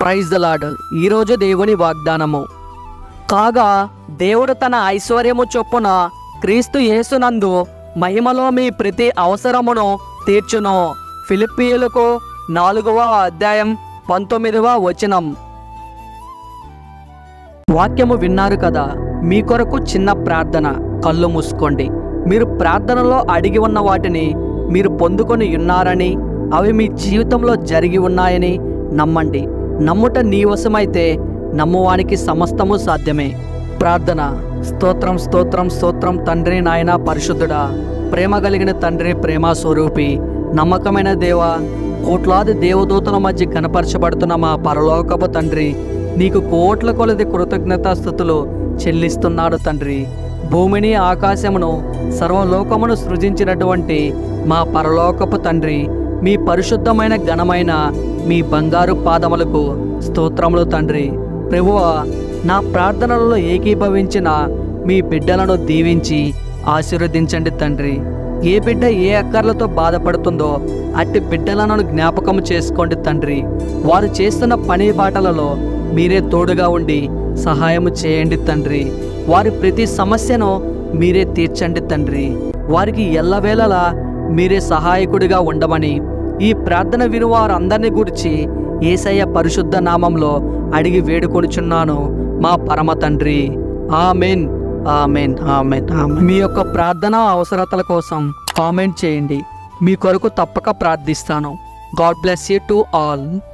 Praise the lord ఈరోజు దేవుని వాగ్దానము. కాగా దేవుడు తన ఐశ్వర్యము చొప్పున క్రీస్తు యేసునందు మహిమలో మీ ప్రతి అవసరమును తీర్చును. ఫిలిప్పీయులకు నాలుగవ అధ్యాయం పంతొమ్మిదవ వచనం. వాక్యము విన్నారు కదా మీ కొరకు చిన్న ప్రార్థన కళ్ళు మూసుకోండి. మీరు ప్రార్థనలో అడిగి ఉన్న వాటిని మీరు పొందుకొని ఉన్నారని అవి మీ జీవితంలో జరిగి ఉన్నాయని నమ్మండి. నమ్ముట నీవశమైతే నమ్మువానికి సమస్తము సాధ్యమే. ప్రార్థన. స్తోత్రం స్తోత్రం స్తోత్రం తండ్రి నాయన పరిశుద్ధుడా. ప్రేమ కలిగిన తండ్రి ప్రేమ స్వరూపి. నమ్మకమైన దేవ కోట్లాది దేవదూతల మధ్య కనపరచబడుతున్న మా పరలోకపు తండ్రి నీకు కోట్ల కొలది కృతజ్ఞతాస్థుతులు చెల్లిస్తున్నాడు తండ్రి. భూమిని ఆకాశమును సర్వలోకమును సృజించినటువంటి మా పరలోకపు తండ్రి మీ పరిశుద్ధమైన ఘనమైన మీ బంగారు పాదములకు స్తోత్రములు తండ్రి. ప్రభువ నా ప్రార్థనలలో ఏకీభవించిన మీ బిడ్డలను దీవించి ఆశీర్వదించండి తండ్రి. ఏ బిడ్డ ఏ అక్కర్లతో బాధపడుతుందో అట్టి బిడ్డలను జ్ఞాపకం చేసుకోండి తండ్రి. వారు చేస్తున్న పని బాటలలో మీరే తోడుగా ఉండి సహాయము చేయండి తండ్రి. వారి ప్రతి సమస్యను మీరే తీర్చండి తండ్రి. వారికి ఎల్లవేళలా మీరే సహాయకుడిగా ఉండమని ఈ ప్రార్థన విని వారందరినీ గురించి ఏసయ్య పరిశుద్ధ నామంలో అడిగి వేడుకొనుచున్నాను మా పరమ తండ్రి. ఆమెన్. ఆమెన్. ఆమెన్. ఆమెన్. మీ యొక్క ప్రార్థన అవసరతల కోసం కామెంట్ చేయండి. మీ కొరకు తప్పక ప్రార్థిస్తాను. God bless you to all.